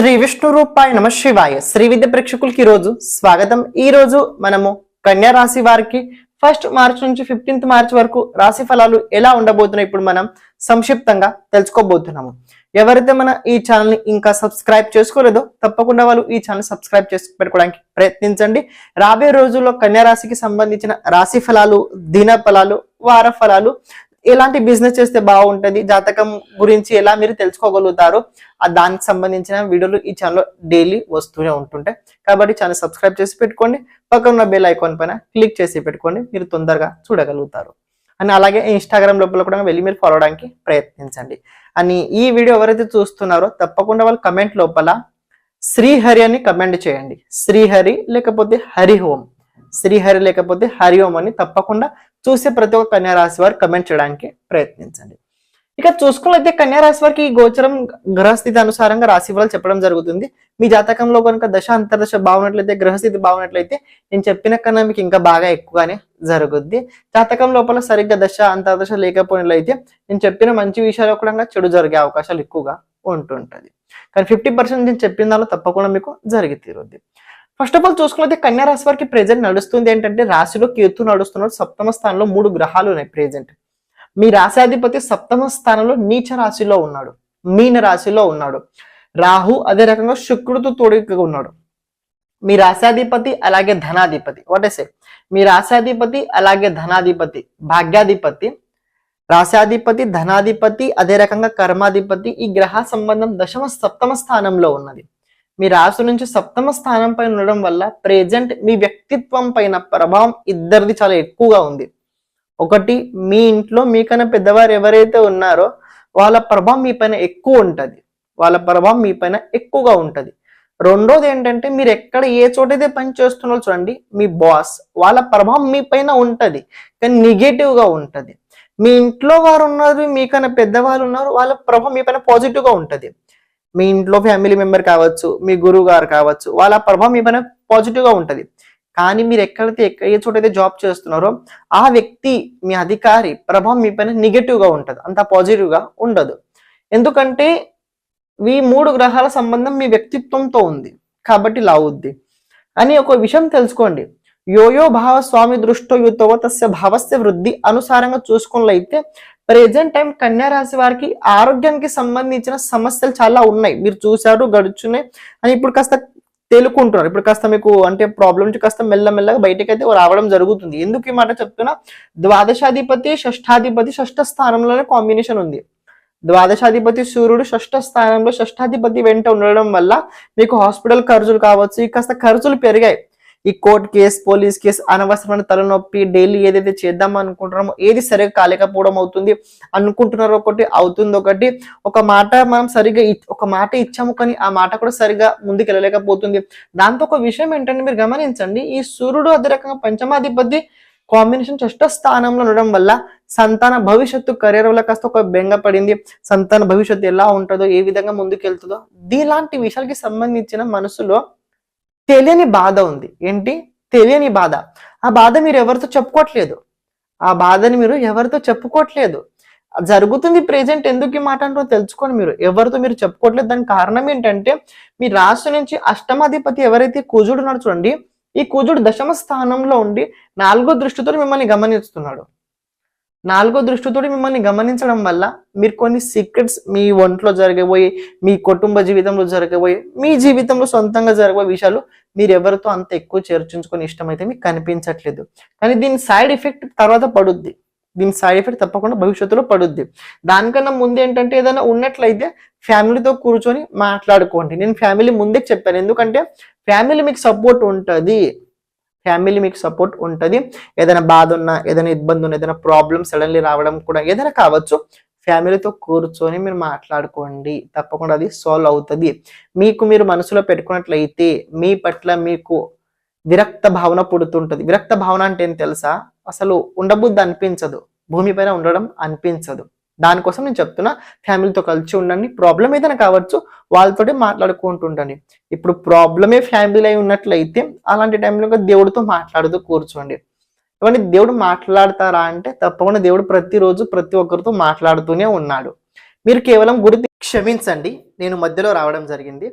శ్రీ విష్ణు రూపాయ నమ శివాయ. శ్రీ విద్య ప్రేక్షకులకి ఈరోజు స్వాగతం. ఈ రోజు మనము కన్యా రాశి వారికి ఫస్ట్ మార్చ్ నుంచి ఫిఫ్టీన్త్ మార్చ్ వరకు రాశి ఫలాలు ఎలా ఉండబోతున్నాయి ఇప్పుడు మనం సంక్షిప్తంగా తెలుసుకోబోతున్నాము. ఎవరైతే మన ఈ ఛానల్ని ఇంకా సబ్స్క్రైబ్ చేసుకోలేదో తప్పకుండా వాళ్ళు ఈ ఛానల్ సబ్స్క్రైబ్ చేసి పెట్టుకోవడానికి ప్రయత్నించండి. రాబోయే రోజుల్లో కన్యా రాశికి సంబంధించిన రాశి ఫలాలు దిన ఫలాలు వార ఫలాలు ఎలాంటి బిజినెస్ చేస్తే బాగుంటుంది జాతకం గురించి ఎలా మీరు తెలుసుకోగలుగుతారు దానికి సంబంధించిన వీడియోలు ఈ ఛానల్లో డైలీ వస్తూనే ఉంటుంటాయి. కాబట్టి ఛానల్ సబ్స్క్రైబ్ చేసి పెట్టుకోండి పక్కన ఉన్న బెల్ ఐకాన్ పైన క్లిక్ చేసి పెట్టుకోండి మీరు తొందరగా చూడగలుగుతారు. అని అలాగే ఇన్స్టాగ్రామ్ లోపల కూడా వెళ్ళి మీరు ఫాలో అవడానికి ప్రయత్నించండి. అని ఈ వీడియో ఎవరైతే చూస్తున్నారో తప్పకుండా వాళ్ళు కమెంట్ లోపల శ్రీహరి అని కమెంట్ చేయండి. శ్రీహరి లేకపోతే హరిహోం శ్రీహరి లేకపోతే హరి ఓం అని తప్పకుండా చూసే ప్రతి ఒక్క కన్యా రాశి వారు కమెంట్ చేయడానికి ప్రయత్నించండి. ఇక చూసుకున్నట్లయితే కన్యా రాశి వారికి ఈ గోచరం గ్రహస్థితి అనుసారంగా రాశి ఫలాలు చెప్పడం జరుగుతుంది. మీ జాతకంలో కనుక దశ అంతర్దశ బాగున్నట్లయితే గ్రహస్థితి బాగున్నట్లయితే నేను చెప్పిన కన్నా మీకు ఇంకా బాగా ఎక్కువగానే జరుగుద్ది. జాతకం లోపల సరిగ్గా దశ అంతర్దశ లేకపోయినట్లయితే నేను చెప్పిన మంచి విషయాలు కూడా చెడు జరిగే అవకాశాలు ఎక్కువగా ఉంటుంటది. కానీ ఫిఫ్టీ పర్సెంట్ నేను చెప్పిన దానిలో తప్పకుండా మీకు జరిగి తీరుద్ది. ఫస్ట్ ఆఫ్ ఆల్ చూసుకున్నట్లయితే కన్యా రాశి వారికి ప్రెజెంట్ నడుస్తుంది ఏంటంటే రాశిలో కేతు నడుస్తున్నాడు సప్తమ స్థానంలో మూడు గ్రహాలు ఉన్నాయి ప్రెజెంట్ మీ రాశాధిపతి సప్తమ స్థానంలో నీచ రాశిలో ఉన్నాడు. మీన రాశిలో ఉన్నాడు. రాహు అదే రకంగా శుక్రుడితో తోడుగా ఉన్నాడు. మీ రాశాధిపతి అలాగే ధనాధిపతి. ఒకటేసే మీ రాశాధిపతి అలాగే ధనాధిపతి. భాగ్యాధిపతి రాశాధిపతి ధనాధిపతి అదే రకంగా కర్మాధిపతి. ఈ గ్రహ సంబంధం దశమ సప్తమ స్థానంలో ఉన్నది. మీ రాశి నుంచి సప్తమ స్థానం పైన ఉండడం వల్ల ప్రెజెంట్ మీ వ్యక్తిత్వం పైన ప్రభావం ఇద్దరిది చాలా ఎక్కువగా ఉంది. ఒకటి మీ ఇంట్లో మీకన్నా పెద్దవారు ఎవరైతే ఉన్నారో వాళ్ళ ప్రభావం మీ పైన ఎక్కువ ఉంటుంది. వాళ్ళ ప్రభావం మీ పైన ఎక్కువగా ఉంటుంది. రెండోది ఏంటంటే మీరు ఎక్కడ ఏ చోటైతే పని చేస్తున్నారో చూడండి మీ బాస్ వాళ్ళ ప్రభావం మీ పైన ఉంటుంది. కానీ నెగటివ్గా మీ ఇంట్లో వారు ఉన్నారు మీకన్నా పెద్దవాళ్ళు ఉన్నారు వాళ్ళ ప్రభావం మీ పైన పాజిటివ్గా మీ ఇంట్లో ఫ్యామిలీ మెంబర్ కావచ్చు మీ గురువు గారు కావచ్చు వాళ్ళ ప్రభావం ఏమైనా పైన పాజిటివ్గా ఉంటది. కానీ మీరు ఎక్కడైతే ఎక్కడ ఏ చోటైతే జాబ్ చేస్తున్నారో ఆ వ్యక్తి మీ అధికారి ప్రభావం మీ పైన నెగటివ్గా అంత పాజిటివ్గా ఉండదు. ఎందుకంటే ఈ మూడు గ్రహాల సంబంధం మీ వ్యక్తిత్వంతో ఉంది. కాబట్టి లావుద్ది అని ఒక విషయం తెలుసుకోండి. యోయో భావ స్వామి దృష్టో యుతవ తస్య భావస్య వృద్ధి అనుసారంగా చూసుకున్నట్లయితే ప్రజెంట్ టైం కన్యా రాశి వారికి ఆరోగ్యానికి సంబంధించిన సమస్యలు చాలా ఉన్నాయి. మీరు చూశారు గడుచున్నాయి అని ఇప్పుడు కాస్త తేలుకుంటున్నారు. ఇప్పుడు కాస్త మీకు అంటే ప్రాబ్లం నుంచి కాస్త మెల్లమెల్లగా బయటకు అయితే రావడం జరుగుతుంది. ఎందుకు ఈ మాట చెప్తున్నా? ద్వాదశాధిపతి షష్ఠాధిపతి షష్ఠ స్థానంలోనే కాంబినేషన్ ఉంది. ద్వాదశాధిపతి సూర్యుడు షష్ఠ స్థానంలో షష్ఠాధిపతి వెంట ఉండడం వల్ల మీకు హాస్పిటల్ ఖర్చులు కావచ్చు కాస్త ఖర్చులు పెరిగాయి. ఈ కోర్ట్ కేసు పోలీస్ కేసు అనవసరమైన తలనొప్పి డైలీ ఏదైతే చేద్దాం అనుకుంటున్నామో ఏది సరిగా కాలేకపోవడం అవుతుంది అనుకుంటున్నారో ఒకటి అవుతుంది ఒకటి. ఒక మాట మనం సరిగ్గా ఒక మాట ఇచ్చాము కానీ ఆ మాట కూడా సరిగా ముందుకెళ్ళలేకపోతుంది. దాంతో ఒక విషయం ఏంటంటే మీరు గమనించండి ఈ సూర్యుడు అదే రకంగా పంచమాధిపతి కాంబినేషన్ చెష్ట స్థానంలో ఉండడం వల్ల సంతాన భవిష్యత్తు కెరీర్ వల్ల కాస్త ఒక బెంగ పడింది. సంతాన భవిష్యత్తు ఎలా ఉంటుందో ఏ విధంగా ముందుకు వెళ్తుందో విషయాలకి సంబంధించిన మనసులో తెలియని బాధ ఉంది. ఏంటి? తెలియని బాధ. ఆ బాధ మీరు ఎవరితో చెప్పుకోవట్లేదు ఆ బాధని మీరు ఎవరితో చెప్పుకోవట్లేదు జరుగుతుంది ప్రెజెంట్ ఎందుకు ఈ మాట అంటారో తెలుసుకోండి మీరు. ఎవరితో మీరు చెప్పుకోవట్లేదు దానికి కారణం ఏంటంటే మీ రాశి నుంచి అష్టమాధిపతి ఎవరైతే కుజుడు ఉన్నాడు చూడండి ఈ కుజుడు దశమ స్థానంలో ఉండి నాలుగో దృష్టితో మిమ్మల్ని గమనిస్తున్నాడు. నాలుగో దృష్టితో మిమ్మల్ని గమనించడం వల్ల మీరు కొన్ని సీక్రెట్స్ మీ ఒంట్లో జరగబోయే మీ కుటుంబ జీవితంలో జరగబోయే మీ జీవితంలో సొంతంగా జరగబోయే విషయాలు మీరు ఎవరితో అంత ఎక్కువ చేర్చుంచుకొని ఇష్టమైతే మీకు కనిపించట్లేదు. కానీ దీని సైడ్ ఎఫెక్ట్ తర్వాత పడుద్ది. దీని సైడ్ ఎఫెక్ట్ తప్పకుండా భవిష్యత్తులో పడుద్ది. దానికన్నా ముందు ఏంటంటే ఏదైనా ఉన్నట్లయితే ఫ్యామిలీతో కూర్చొని మాట్లాడుకోండి. నేను ఫ్యామిలీ ముందే చెప్పాను. ఎందుకంటే ఫ్యామిలీ మీకు సపోర్ట్ ఉంటుంది. ఫ్యామిలీ మీకు సపోర్ట్ ఉంటుంది. ఏదైనా బాధ ఉన్నా ఏదైనా ఇబ్బంది ఉన్నా ఏదైనా ప్రాబ్లమ్ సడన్లీ రావడం కూడా ఏదైనా కావచ్చు ఫ్యామిలీతో కూర్చొని మీరు మాట్లాడుకోండి. తప్పకుండా అది సాల్వ్ అవుతుంది. మీకు మీరు మనసులో పెట్టుకున్నట్లయితే మీ పట్ల మీకు విరక్త భావన పుడుతుంటుంది. విరక్త భావన అంటే ఏం తెలుసా? అసలు ఉండబుద్ధి అనిపించదు. భూమి పైన ఉండడం అనిపించదు. దానికోసం నేను చెప్తున్నా ఫ్యామిలీతో కలిసి ఉండండి. ప్రాబ్లం ఏదైనా కావచ్చు వాళ్ళతోటే మాట్లాడుకుంటుండండి. ఇప్పుడు ప్రాబ్లమే ఫ్యామిలీ అయి ఉన్నట్లయితే అలాంటి టైంలో దేవుడితో మాట్లాడుతూ కూర్చోండి. ఇవన్నీ దేవుడు మాట్లాడతారా అంటే తప్పకుండా దేవుడు ప్రతిరోజు ప్రతి ఒక్కరితో మాట్లాడుతూనే ఉన్నాడు. మీరు కేవలం గురి క్షమించండి. నేను మధ్యలో రావడం జరిగింది.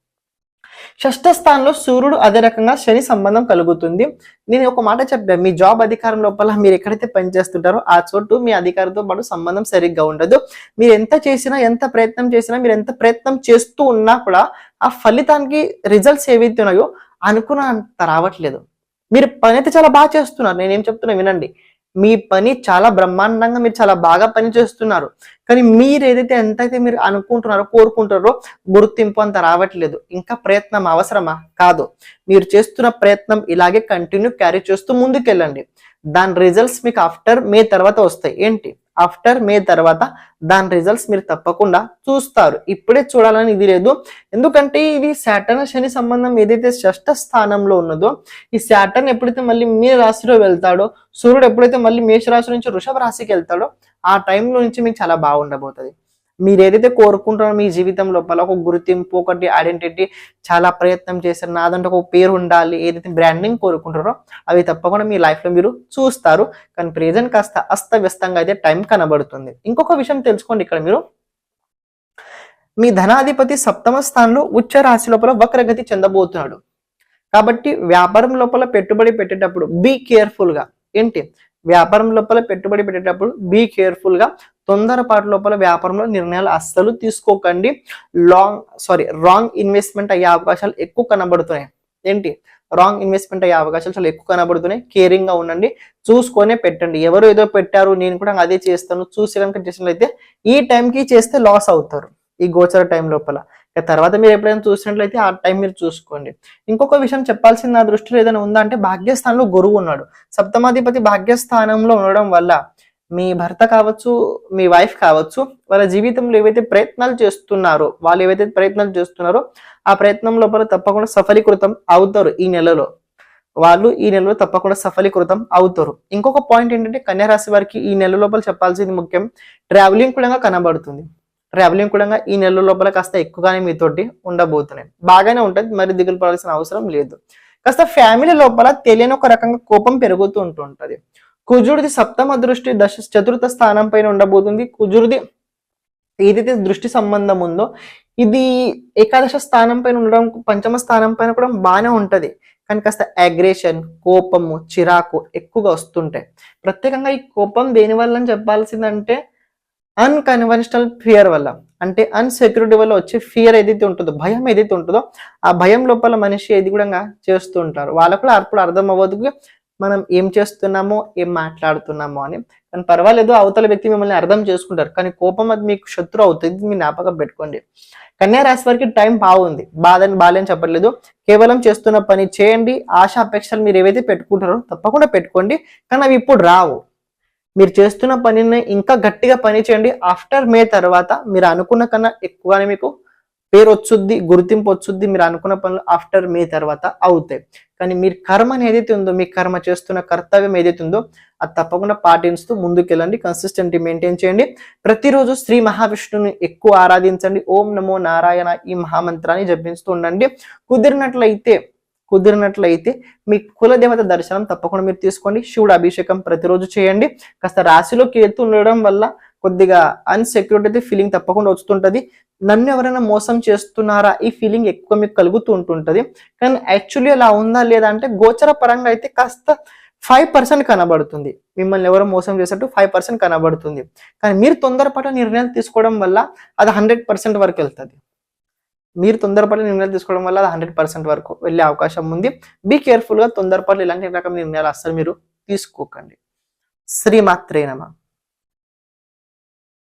షష్ఠ స్థానంలో సూర్యుడు అదే రకంగా శని సంబంధం కలుగుతుంది. నేను ఒక మాట చెప్పాను మీ జాబ్ అధికారం లోపల మీరు ఎక్కడైతే పనిచేస్తుంటారో ఆ చోటు మీ అధికారితో పాటు సంబంధం సరిగ్గా ఉండదు. మీరు ఎంత చేసినా ఎంత ప్రయత్నం చేసినా మీరు ఎంత ప్రయత్నం చేస్తూ ఉన్నా కూడా ఆ ఫలితానికి రిజల్ట్స్ ఏవైతే ఉన్నాయో అనుకున్నంత రావట్లేదు. మీరు పని అయితే చాలా బాగా చేస్తున్నారు. నేనేం చెప్తున్నా వినండి. మీ పని చాలా బ్రహ్మాండంగా మీరు చాలా బాగా పని చేస్తున్నారు. కానీ మీరు ఏదైతే ఎంతైతే మీరు అనుకుంటున్నారో కోరుకుంటారో గుర్తింపు అంత రావట్లేదు. ఇంకా ప్రయత్నం అవసరమా? కాదు. మీరు చేస్తున్న ప్రయత్నం ఇలాగే కంటిన్యూ క్యారీ చేస్తూ ముందుకెళ్ళండి. దాని రిజల్ట్స్ మీకు ఆఫ్టర్ మే తర్వాత వస్తాయి. ఏంటి? ఆఫ్టర్ మే తర్వాత దాని రిజల్ట్స్ మీరు తప్పకుండా చూస్తారు. ఇప్పుడే చూడాలని ఇది లేదు. ఎందుకంటే ఇది శాటర్న్ శని సంబంధం ఏదైతే షష్ట స్థానంలో ఉన్నదో ఈ శాటర్న్ ఎప్పుడైతే మళ్ళీ మీ రాశిలో వెళ్తాడో సూర్యుడు ఎప్పుడైతే మళ్ళీ మేష రాశి నుంచి వృషభ రాశికి వెళ్తాడో ఆ టైంలో నుంచి మీకు చాలా బాగుండబోతుంది. మీరు ఏదైతే కోరుకుంటారో మీ జీవితం లోపల ఒక గుర్తింపు ఒకటి ఐడెంటిటీ చాలా ప్రయత్నం చేశారు. నాదంటే ఒక పేరు ఉండాలి. ఏదైతే బ్రాండింగ్ కోరుకుంటారో అవి తప్పకుండా మీ లైఫ్లో మీరు చూస్తారు. కానీ ప్రెజెంట్ కాస్త అస్తవ్యస్తంగా అయితే టైం కనబడుతుంది. ఇంకొక విషయం తెలుసుకోండి ఇక్కడ మీరు. మీ ధనాధిపతి సప్తమ స్థానంలో ఉచ్చ రాశి లోపల వక్రగతి చెందబోతున్నాడు. కాబట్టి వ్యాపారం లోపల పెట్టుబడి పెట్టేటప్పుడు బీ కేర్ఫుల్గా ఏంటి? వ్యాపారం లోపల పెట్టుబడి పెట్టేటప్పుడు బీ కేర్ఫుల్గా తొందరపాటు లోపల వ్యాపారంలో నిర్ణయాలు అస్సలు తీసుకోకండి. లాంగ్ సారీ రాంగ్ ఇన్వెస్ట్మెంట్ అయ్యే అవకాశాలు ఎక్కువ కనబడుతున్నాయి. ఏంటి? రాంగ్ ఇన్వెస్ట్మెంట్ అయ్యే అవకాశాలు చాలా ఎక్కువ కనబడుతున్నాయి. కేరింగ్గా ఉండండి. చూసుకొనే పెట్టండి. ఎవరు ఏదో పెట్టారు నేను కూడా అదే చేస్తాను. చూసి కనుక చేసినట్లయితే ఈ టైంకి చేస్తే లాస్ అవుతారు. ఈ గోచర టైం లోపల. తర్వాత మీరు ఎప్పుడైనా చూసినట్లయితే ఆ టైం మీరు చూసుకోండి. ఇంకొక విషయం చెప్పాల్సిన నా దృష్టిలో ఏదైనా ఉందా అంటే భాగ్యస్థానంలో గురువు ఉన్నాడు. సప్తమాధిపతి భాగ్యస్థానంలో ఉండడం వల్ల మీ భర్త కావచ్చు మీ వైఫ్ కావచ్చు వాళ్ళ జీవితంలో ఏవైతే ప్రయత్నాలు చేస్తున్నారో వాళ్ళు ఏవైతే ప్రయత్నాలు చేస్తున్నారో ఆ ప్రయత్నం లోపల తప్పకుండా సఫలీకృతం అవుతారు ఈ నెలలో. వాళ్ళు ఈ నెలలో తప్పకుండా సఫలీకృతం అవుతారు. ఇంకొక పాయింట్ ఏంటంటే కన్యారాశి వారికి ఈ నెల లోపల చెప్పాల్సింది ముఖ్యం ట్రావెలింగ్ కూడా కనబడుతుంది. ట్రావెలింగ్ కూడా ఈ నెల లోపల కాస్త ఎక్కువగానే మీతోటి ఉండబోతున్నాయి. బాగానే ఉంటుంది మరి దిగులు పడాల్సిన అవసరం లేదు. కాస్త ఫ్యామిలీ లోపల తెలియని ఒక రకంగా కోపం పెరుగుతూ ఉంటుంటది. కుజుడిది సప్తమ దృష్టి దశ చతుర్థ స్థానం పైన ఉండబోతుంది. కుజుడిది ఏదైతే దృష్టి సంబంధం ఉందో ఇది ఏకాదశ స్థానం పైన ఉండడం పంచమ స్థానం పైన కూడా బాగానే ఉంటది. కానీ కాస్త అగ్రేషన్ కోపము చిరాకు ఎక్కువగా వస్తుంటాయి. ప్రత్యేకంగా ఈ కోపం దేని వల్ల అని చెప్పాల్సిందంటే అన్కన్వెన్షనల్ ఫియర్ వల్ల. అంటే అన్సెక్యూరిటీ వల్ల వచ్చే ఫియర్ ఏదైతే ఉంటుందో భయం ఏదైతే ఉంటుందో ఆ భయం లోపల మనిషి ఏది కూడా చేస్తూ ఉంటారు. వాళ్ళకు కూడా అప్పుడు అర్థం అవ్వదు. మనం ఏం చేస్తున్నామో ఏం మాట్లాడుతున్నామో అని. కానీ పర్వాలేదు అవతల వ్యక్తి మిమ్మల్ని అర్థం చేసుకుంటారు. కానీ కోపం అది మీకు శత్రు అవుతుంది మీ జ్ఞాపకం పెట్టుకోండి. కన్యా రాశి వారికి టైం బాగుంది. బాధని బాలేని చెప్పట్లేదు. కేవలం చేస్తున్న పని చేయండి. ఆశ అపేక్షలు మీరు ఏవైతే పెట్టుకుంటారో తప్పకుండా పెట్టుకోండి. కానీ అవి ఇప్పుడు రావు. మీరు చేస్తున్న పనిని ఇంకా గట్టిగా పని చేయండి. ఆఫ్టర్ మే తర్వాత మీరు అనుకున్న కన్నా ఎక్కువనే మీకు పేరు వచ్చుద్ది గుర్తింపు వచ్చుద్ది మీరు అనుకున్న పనులు ఆఫ్టర్ మే తర్వాత అవుతాయి. కానీ మీరు కర్మ ఏదైతే ఉందో మీ కర్మ చేస్తున్న కర్తవ్యం ఏదైతే ఉందో అది తప్పకుండా పాటిస్తూ ముందుకెళ్ళండి కన్సిస్టెంట్ మెయింటైన్ చేయండి. ప్రతిరోజు శ్రీ మహావిష్ణుని ఎక్కువ ఆరాధించండి. ఓం నమో నారాయణ ఈ మహామంత్రాన్ని జపించుతూ ఉండండి. కుదిరినట్లయితే కుదిరినట్లయితే మీ కులదేవత దర్శనం తప్పకుండా మీరు తీసుకోండి. శివుడు అభిషేకం ప్రతిరోజు చేయండి. కాస్త రాశిలోకి ఎత్తు ఉండడం వల్ల కొద్దిగా అన్సెక్యూరిటీ ఫీలింగ్ తప్పకుండా వస్తుంటుంది. నన్ను ఎవరైనా మోసం చేస్తున్నారా? ఈ ఫీలింగ్ ఎక్కువ మీకు కలుగుతూ ఉంటుంటుంది. కానీ యాక్చువల్లీ అలా ఉందా లేదా అంటే గోచర పరంగా అయితే కాస్త ఫైవ్ పర్సెంట్ కనబడుతుంది. మిమ్మల్ని ఎవరో మోసం చేసినట్టు ఫైవ్ పర్సెంట్ కనబడుతుంది. కానీ మీరు తొందరపాటు నిర్ణయాలు తీసుకోవడం వల్ల అది హండ్రెడ్ పర్సెంట్ వరకు వెళ్తుంది. మీరు తొందరపాటు నిర్ణయాలు తీసుకోవడం వల్ల అది హండ్రెడ్ పర్సెంట్ వరకు వెళ్ళే అవకాశం ఉంది. బీ కేర్ఫుల్గా తొందరపాటు ఇలాంటి రకమైన నిర్ణయాలు అస్సలు మీరు తీసుకోకండి. శ్రీమాత్రేనమా